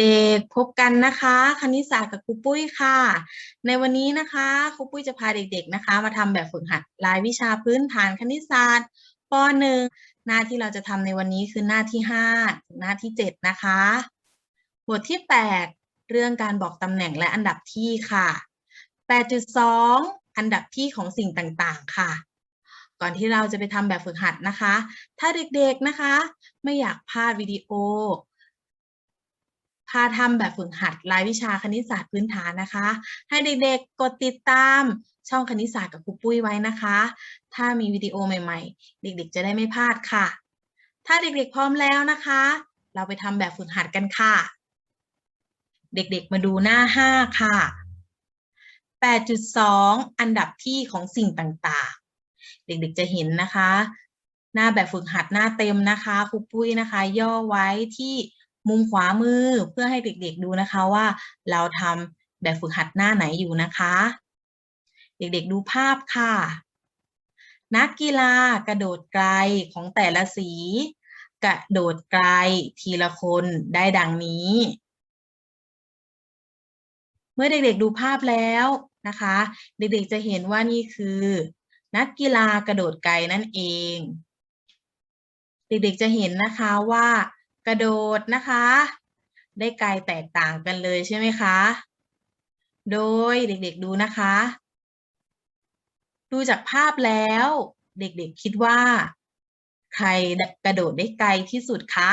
เด็กๆ พบกันนะคะ คณิตศาสตร์กับครูปุ้ยค่ะ ในวันนี้นะคะครูปุ้ยจะพาเด็กๆนะคะ มาทำแบบฝึกหัดรายวิชาพื้นฐานคณิตศาสตร์ป .1 หน้าที่เราจะทำในวันนี้คือหน้าที่5ถึงหน้าที่ 7 นะคะบทที่ 8 เรื่องการบอกตำแหน่งและอันดับที่ค่ะ 8.2 อันดับที่ของสิ่งต่างๆค่ะก่อนที่เราจะไปทำแบบฝึกหัดนะคะ ถ้าเด็กๆนะคะ ไม่อยากพลาดวิดีโอ พาทำแบบฝึกหัดรายวิชาคณิตศาสตร์พื้นฐานนะคะ ให้เด็กๆกดติดตามช่องคณิตศาสตร์กับครูปุ้ยไว้นะคะ ถ้ามีวิดีโอใหม่ๆ เด็กๆ จะได้ไม่พลาดค่ะ ถ้าเด็กๆพร้อมแล้วนะคะ เราไปทำแบบฝึกหัดกันค่ะ เด็กๆมาดูหน้า 5 ค่ะ 8.2 อันดับที่ของสิ่งต่างๆ เด็กๆจะเห็นนะคะ หน้าแบบฝึกหัดหน้าเต็มนะคะครูปุ้ยนะคะ ย่อไว้ที่ มุมขวามือเพื่อให้เด็กๆดูนะคะว่า เราทำแบบฝึกหัดหน้าไหนอยู่นะคะ เด็กๆดูภาพค่ะ นักกีฬากระโดดไกลของแต่ละสี กระโดดไกลทีละคนได้ดังนี้ เมื่อเด็กๆดูภาพแล้วนะคะ เด็กๆจะเห็นว่านี่คือ นักกีฬากระโดดไกลนั่นเอง เด็กๆจะเห็นนะคะว่า กระโดดนะคะ ได้ไกลแตกต่างกันเลยใช่ไหมคะ โดยเด็กๆดูนะคะ ดูจากภาพแล้ว เด็กๆคิดว่า ใครกระโดดได้ไกลที่สุดคะ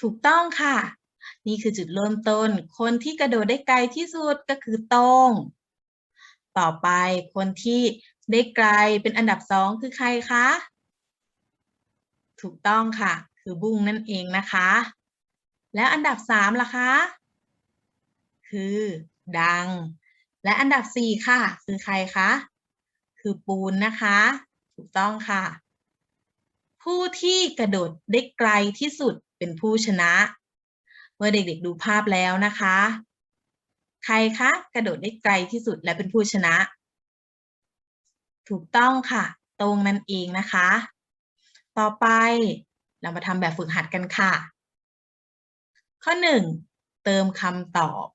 ถูกต้องค่ะ นี่คือจุดเริ่มต้น คนที่กระโดดได้ไกลที่สุดก็คือโต้งต่อไปคนที่ได้ไกลเป็นอันดับสองคือใครคะ ถูกต้องค่ะ คือบุ้งนั่นเองนะคะ แล้วอันดับสามล่ะคะ คือดัง และอันดับสี่ค่ะ คือใครคะ คือปูนนะคะ ถูกต้องค่ะ ผู้ที่กระโดดได้ไกลที่สุดเป็นผู้ชนะ เมื่อเด็กๆดูภาพแล้วนะคะ ใครคะ กระโดดได้ไกลที่สุดและเป็นผู้ชนะ ถูกต้องค่ะ ตรงนั่นเองนะคะ ต่อไป เรามาทำแบบฝึกหัดกันค่ะ ข้อ 1 เติมคำตอบ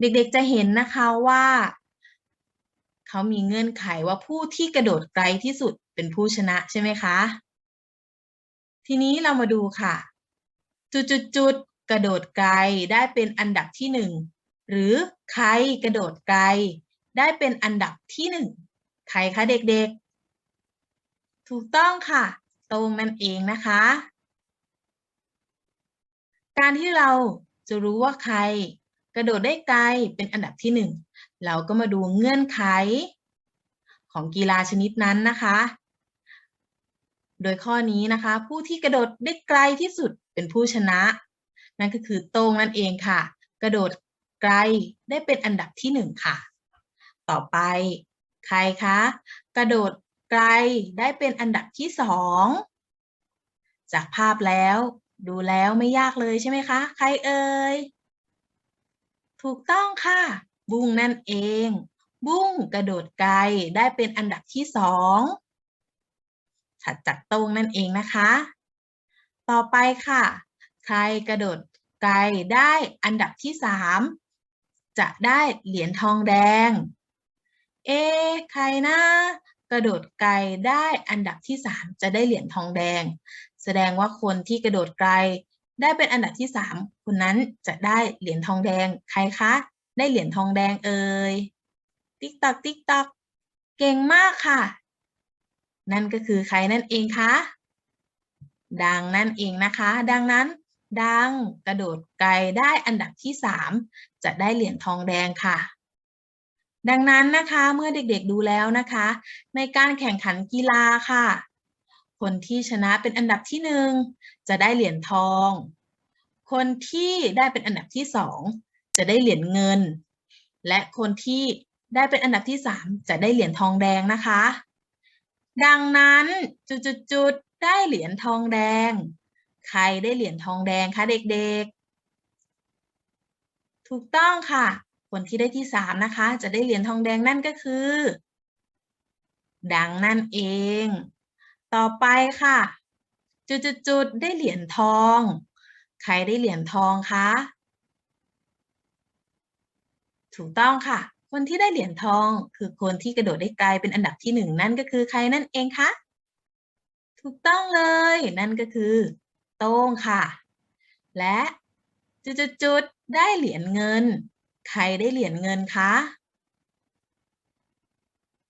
เด็กๆจะเห็นนะคะว่า เขามีเงื่อนไขว่าผู้ที่กระโดดไกลที่สุดเป็นผู้ชนะใช่ไหมคะ ทีนี้เรามาดูค่ะ จุดๆๆกระโดดไกลได้เป็นอันดับที่หนึ่งหรือใครกระโดดไกล ได้เป็นอันดับที่หนึ่งใครคะเด็กๆ ถูกต้องค่ะ ตรงนั่นเองนะคะ การที่เราจะรู้ว่าใคร กระโดดได้ไกลเป็นอันดับที่หนึ่งเราก็มาดูเงื่อนไข ของกีฬาชนิดนั้นนะคะ โดยข้อนี้นะคะ ผู้ที่กระโดดได้ไกลที่สุดเป็นผู้ชนะ นั่นก็คือตรงนั่นเองค่ะ กระโดดไกลได้เป็นอันดับที่หนึ่งค่ะ ต่อไปใครคะ กระโดด ไกลได้เป็นอันดับที่สองจากภาพแล้ว ดูแล้วไม่ยากเลยใช่ไหมคะ ใครเอ่ย ถูกต้องค่ะ บุ้งนั่นเอง บุ้งกระโดดไกลได้เป็นอันดับที่สองถัดจากตรงนั่นเองนะคะ ต่อไปค่ะ ใครกระโดดไกลได้อันดับที่สามจะได้เหรียญทองแดง เอใครนะ กระโดดไกลได้อันดับที่สามจะได้เหรียญทองแดง แสดงว่าคนที่กระโดดไกล ได้เป็นอันดับที่สามคนนั้นจะได้เหรียญทองแดง ใครคะ ได้เหรียญทองแดงเอ่ย ติ๊กตอกติ๊กตอกเก่งมากค่ะ นั่นก็คือใครนั่นเองคะ ดังนั่นเองนะคะ ดังนั้น ดังกระโดดไกลได้อันดับที่สามจะได้เหรียญทองแดงค่ะ ดังนั้นนะคะเมื่อเด็กๆดูแล้วนะคะ ในการแข่งขันกีฬาค่ะ คนที่ชนะเป็นอันดับที่หนึ่งจะได้เหรียญทอง คนที่ได้เป็นอันดับที่สองจะได้เหรียญเงิน และคนที่ได้เป็นอันดับที่สามจะได้เหรียญทองแดงนะคะ ดังนั้นจุดๆได้เหรียญทองแดง ใครได้เหรียญทองแดงคะเด็กๆ ถูกต้องค่ะ คนที่ได้ที่สามนะคะ จะได้เหรียญทองแดงนั่นก็คือ ดังนั่นเอง ต่อไปค่ะ จุดๆๆได้เหรียญทอง ใครได้เหรียญทองคะ ถูกต้องค่ะ คนที่ได้เหรียญทอง คือคนที่กระโดดได้ไกลเป็นอันดับที่หนึ่งนั่นก็คือใครนั่นเองคะ ถูกต้องเลย นั่นก็คือ โต้งค่ะ และจุดๆๆได้เหรียญเงิน ใครได้เหรียญเงินคะ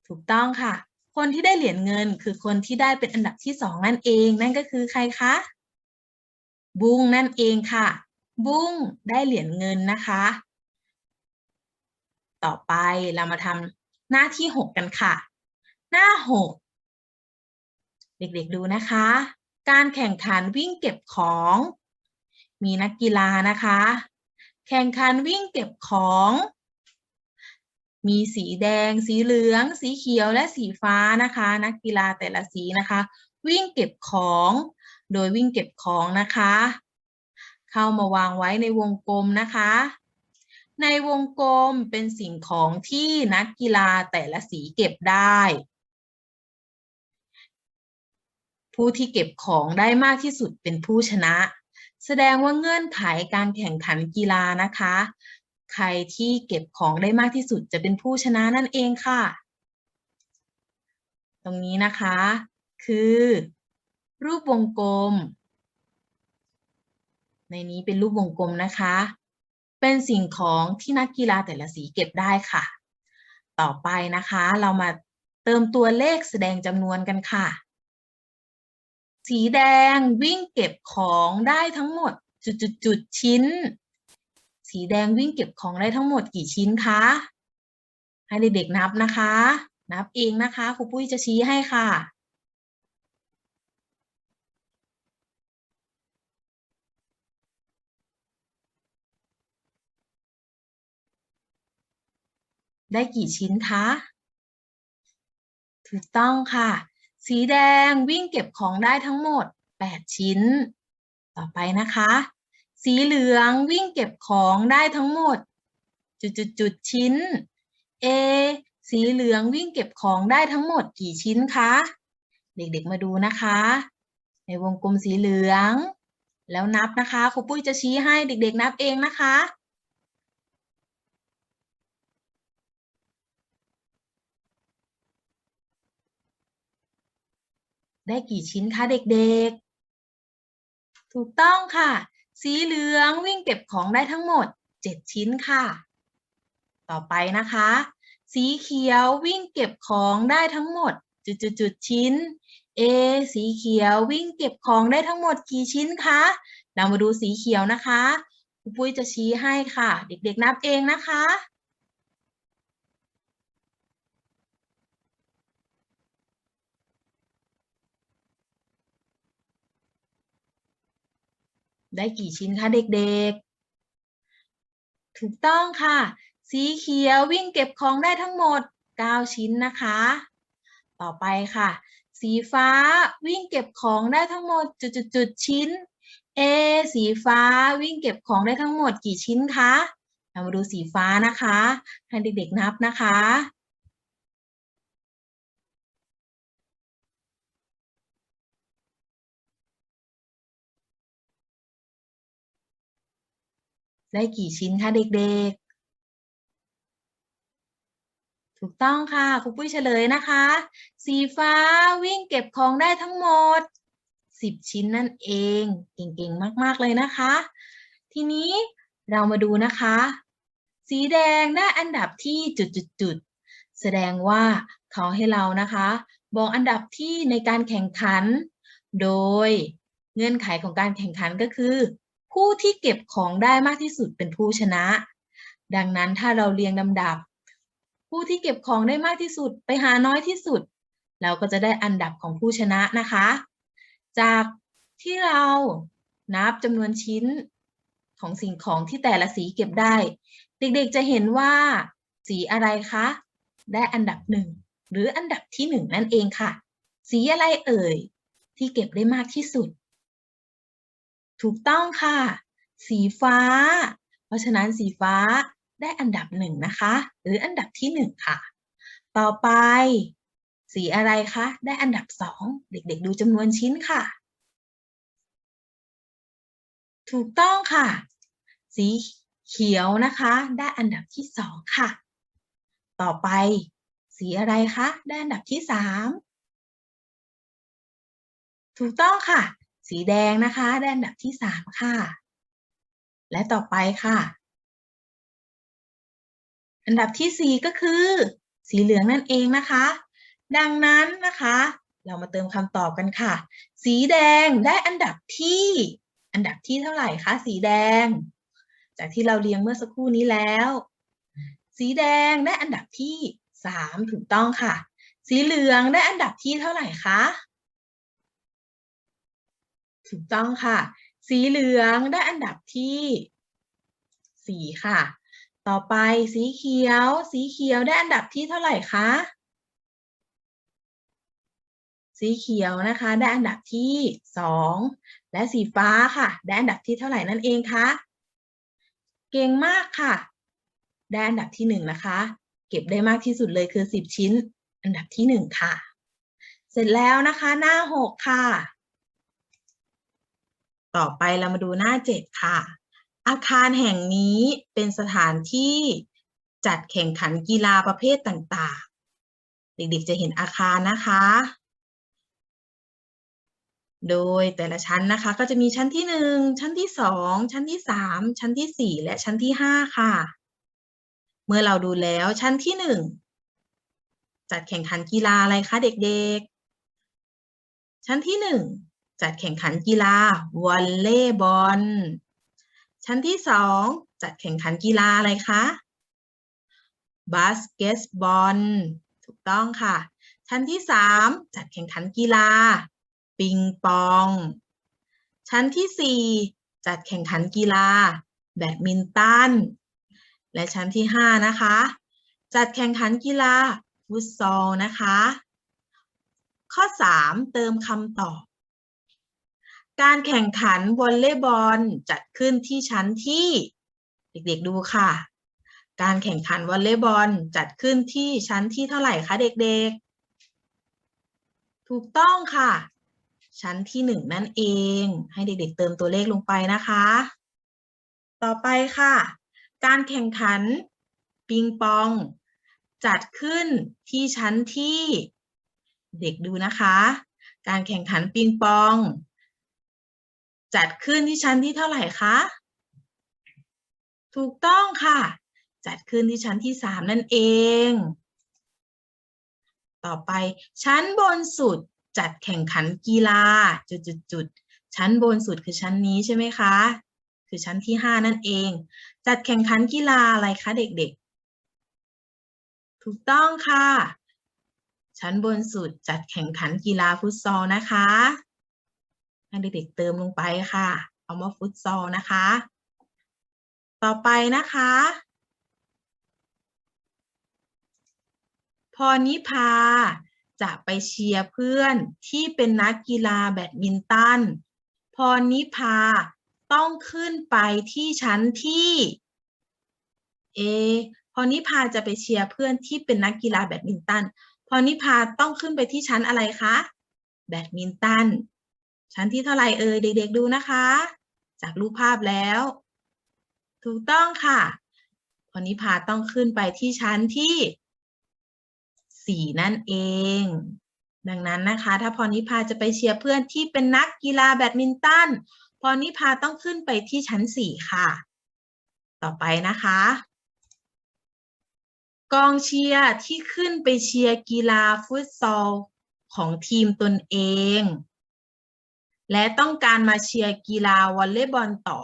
ถูกต้องค่ะ คนที่ได้เหรียญเงินคือคนที่ได้เป็นอันดับที่สองนั่นเอง นั่นก็คือใครคะ บุ้งนั่นเองค่ะ บุ้งได้เหรียญเงินนะคะ ต่อไปเรามาทำหน้าที่หกกันค่ะ หน้าหกเด็กๆดูนะคะ การแข่งขันวิ่งเก็บของ มีนักกีฬานะคะ แข่งขันวิ่งเก็บของ มีสีแดง สีเหลือง สีเขียวและสีฟ้านะคะ นักกีฬาแต่ละสีนะคะ วิ่งเก็บของ โดยวิ่งเก็บของนะคะ เข้ามาวางไว้ในวงกลมนะคะ ในวงกลมเป็นสิ่งของที่นักกีฬาแต่ละสีเก็บได้ผู้ที่เก็บของได้มากที่สุดเป็นผู้ชนะ แสดงว่าเงื่อนไขการแข่งขันกีฬานะคะ ใครที่เก็บของได้มากที่สุดจะเป็นผู้ชนะนั่นเองค่ะ ตรงนี้นะคะ คือ รูปวงกลม ในนี้เป็นรูปวงกลมนะคะ เป็นสิ่งของที่นักกีฬาแต่ละสีเก็บได้ค่ะ ต่อไปนะคะ เรามาเติมตัวเลขแสดงจำนวนกันค่ะ สีแดงวิ่งเก็บของได้ทั้งหมด จุดๆๆชิ้น สีแดงวิ่งเก็บของได้ทั้งหมดกี่ชิ้นคะ ให้เด็กๆนับนะคะ นับเองนะคะครูปุ้ยจะชี้ให้ค่ะได้กี่ชิ้นคะ ถูกต้องค่ะ สีแดงวิ่งเก็บของได้ทั้งหมด 8 ชิ้น ต่อไปนะคะ สีเหลืองวิ่งเก็บของได้ทั้งหมด จุดๆๆชิ้น A สีเหลืองวิ่งเก็บของได้ทั้งหมดกี่ชิ้นคะ เด็กๆมาดูนะคะ ในวงกลมสีเหลือง แล้วนับนะคะครูปุ้ยจะชี้ให้เด็กๆนับเองนะคะ ได้กี่ชิ้นคะเด็กๆ ถูกต้องค่ะ สีเหลืองวิ่งเก็บของได้ทั้งหมด 7 ชิ้นค่ะ ต่อไปนะคะ สีเขียววิ่งเก็บของได้ทั้งหมด จุดๆชิ้น A สีเขียววิ่งเก็บของได้ทั้งหมดกี่ชิ้นคะ เรามาดูสีเขียวนะคะครูปุ้ยจะชี้ให้ค่ะ เด็กๆนับเองนะคะ ได้กี่ชิ้นคะเด็กๆ ถูกต้องค่ะ สีเขียววิ่งเก็บของได้ทั้งหมด 9 ชิ้นนะคะ ต่อไปค่ะ สีฟ้าวิ่งเก็บของได้ทั้งหมดจุดๆชิ้น A สีฟ้าวิ่งเก็บของได้ทั้งหมดกี่ชิ้นคะเรามาดูสีฟ้านะคะ ให้เด็กๆนับนะคะ ได้กี่ชิ้นคะเด็กๆ ถูกต้องค่ะครูปุ้ยเฉลยนะคะ สีฟ้าวิ่งเก็บของได้ทั้งหมด 10 ชิ้นนั่นเอง เก่งๆ มากๆเลยนะคะ ทีนี้เรามาดูนะคะ สีแดงได้อันดับที่จุดๆๆแสดงว่าเขาให้เรานะคะ บอกอันดับที่ในการแข่งขัน โดยเงื่อนไขของการแข่งขันก็คือ ผู้ที่เก็บของได้มากที่สุดเป็นผู้ชนะ ดังนั้นถ้าเราเรียงลำดับ ผู้ที่เก็บของได้มากที่สุดไปหาน้อยที่สุด เราก็จะได้อันดับของผู้ชนะนะคะ จากที่เรานับจำนวนชิ้นของสิ่งของที่แต่ละสีเก็บได้ เด็กๆจะเห็นว่า สีอะไรคะ ได้อันดับหนึ่งหรืออันดับที่หนึ่งนั่นเองค่ะ สีอะไรเอ่ย ที่เก็บได้มากที่สุด ถูกต้องค่ะ สีฟ้า เพราะฉะนั้นสีฟ้าได้อันดับหนึ่งนะคะ หรืออันดับที่หนึ่งค่ะ ต่อไป สีอะไรคะ ได้อันดับสอง เด็กๆ ดูจำนวนชิ้นค่ะ ถูกต้องค่ะ สีเขียวนะคะ ได้อันดับที่สองค่ะ ต่อไป สีอะไรคะ ได้อันดับที่สามถูกต้องค่ะ สีแดงนะคะ ได้อันดับที่สามค่ะ และต่อไปค่ะ อันดับที่สี่ก็คือ สีเหลืองนั่นเองนะคะ ดังนั้นนะคะ เรามาเติมคำตอบกันค่ะ สีแดงได้อันดับที่ อันดับที่เท่าไหร่คะ สีแดง จากที่เราเรียงเมื่อสักครู่นี้แล้ว สีแดงได้อันดับที่สามถูกต้องค่ะ สีเหลืองได้อันดับที่เท่าไหร่คะ ถูกต้องค่ะ สีเหลืองได้อันดับที่สี่ค่ะ ต่อไปสีเขียว สีเขียวได้อันดับที่เท่าไหร่คะ สีเขียวนะคะได้อันดับที่สองและสีฟ้าค่ะ ได้อันดับที่เท่าไหร่นั่นเองคะเก่งมากค่ะ ได้อันดับที่หนึ่งนะคะ เก็บได้มากที่สุดเลยคือสิบชิ้น อันดับที่หนึ่งค่ะ เสร็จแล้วนะคะหน้าหกค่ะ ต่อไปเรามาดูหน้าเจ็ดค่ะ อาคารแห่งนี้เป็นสถานที่จัดแข่งขันกีฬาประเภทต่างๆ เด็กๆจะเห็นอาคารนะคะ โดยแต่ละชั้นนะคะ ก็จะมีชั้นที่หนึ่งชั้นที่สองชั้นที่สามชั้นที่สี่และชั้นที่ห้าค่ะ เมื่อเราดูแล้วชั้นที่หนึ่งจัดแข่งขันกีฬาอะไรคะเด็กๆ ชั้นที่หนึ่ง จัดแข่งขันกีฬาวอลเลย์บอล ชั้นที่สองจัดแข่งขันกีฬาอะไรคะบาสเกตบอลถูกต้องค่ะ ชั้นที่สามจัดแข่งขันกีฬา ปิงปอง ชั้นที่สี่จัดแข่งขันกีฬา แบดมินตัน และชั้นที่ห้านะคะ จัดแข่งขันกีฬาฟุตซอลนะคะ ข้อสามเติมคำตอบ การแข่งขันวอลเลย์บอลจัดขึ้นที่ชั้นที่เด็กๆดูค่ะ การแข่งขันวอลเลย์บอลจัดขึ้นที่ชั้นที่เท่าไหร่คะเด็กๆ ถูกต้องค่ะ ชั้นที่หนึ่งนั่นเอง ให้เด็กๆเติมตัวเลขลงไปนะคะ ต่อไปค่ะ การแข่งขันปิงปอง จัดขึ้นที่ชั้นที่ เด็กดูนะคะ การแข่งขันปิงปอง จัดขึ้นที่ชั้นที่เท่าไหร่คะ ถูกต้องค่ะ จัดขึ้นที่ชั้นที่สามนั่นเอง ต่อไปชั้นบนสุดจัดแข่งขันกีฬาจุดๆๆชั้นบนสุดคือชั้นนี้ใช่ไหมคะ คือชั้นที่ห้านั่นเอง จัดแข่งขันกีฬาอะไรคะเด็กๆ ถูกต้องค่ะ ชั้นบนสุดจัดแข่งขันกีฬาฟุตซอลนะคะ ให้เด็กๆเติมลงไปค่ะ เอามาฟุตซอลนะคะ ต่อไปนะคะ พรนิพาจะไปเชียร์เพื่อนที่เป็นนักกีฬาแบดมินตัน พรนิพาต้องขึ้นไปที่ชั้นที่เอพรนิพาจะไปเชียร์เพื่อนที่เป็นนักกีฬาแบดมินตัน พรนิพาต้องขึ้นไปที่ชั้นอะไรคะ แบดมินตัน ชั้นที่เท่าไหร่เอ่ยเด็กๆดูนะคะ จากรูปภาพแล้ว ถูกต้องค่ะพรนิพาต้องขึ้นไปที่ชั้นที่สี่นั่นเอง ดังนั้นนะคะ ถ้าพรนิพาจะไปเชียร์เพื่อนที่เป็นนักกีฬาแบดมินตันพรนิพาต้องขึ้นไปที่ชั้นสี่ค่ะ ต่อไปนะคะกองเชียร์ที่ขึ้นไปเชียร์กีฬาฟุตซอลของทีมตนเอง และต้องการมาเชียร์กีฬาวอลเลย์บอลต่อ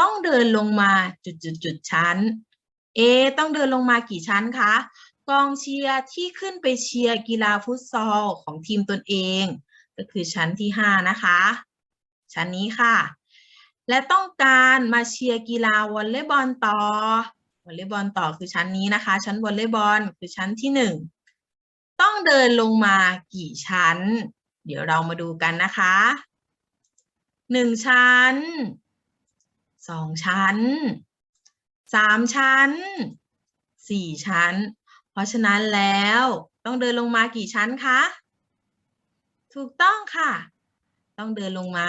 ต้องเดินลงมาจุดๆๆชั้น เอ ต้องเดินลงมากี่ชั้นคะ กองเชียร์ที่ขึ้นไปเชียร์กีฬาฟุตซอลของทีมตนเอง ก็คือชั้นที่ห้านะคะ ชั้นนี้ค่ะ และต้องการมาเชียร์กีฬาวอลเลย์บอลต่อ วอลเลย์บอลต่อคือชั้นนี้นะคะ ชั้นวอลเลย์บอลคือชั้นที่หนึ่งต้องเดินลงมากี่ชั้น เดี๋ยวเรามาดูกันนะคะ หนึ่งชั้นสองชั้นสามชั้นสี่ชั้น เพราะฉะนั้นแล้วต้องเดินลงมากี่ชั้นคะ ถูกต้องค่ะ ต้องเดินลงมา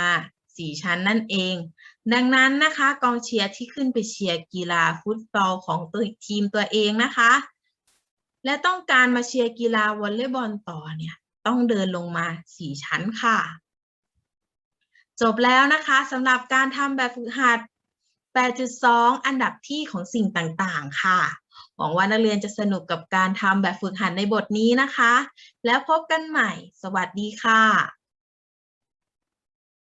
สี่ชั้นนั่นเอง ดังนั้นนะคะกองเชียร์ที่ขึ้นไปเชียร์กีฬาฟุตบอลของตัวทีมตัวเองนะคะ และต้องการมาเชียร์กีฬาวอลเลย์บอลต่อเนี่ย ต้องเดินลงมาสี่ชั้นค่ะ จบแล้วนะคะสำหรับการทำแบบฝึกหัด 8.2 อันดับที่ของสิ่งต่างๆ ค่ะ หวังว่านักเรียนจะสนุกกับการทำแบบฝึกหัดในบทนี้นะคะ แล้วพบกันใหม่ สวัสดีค่ะ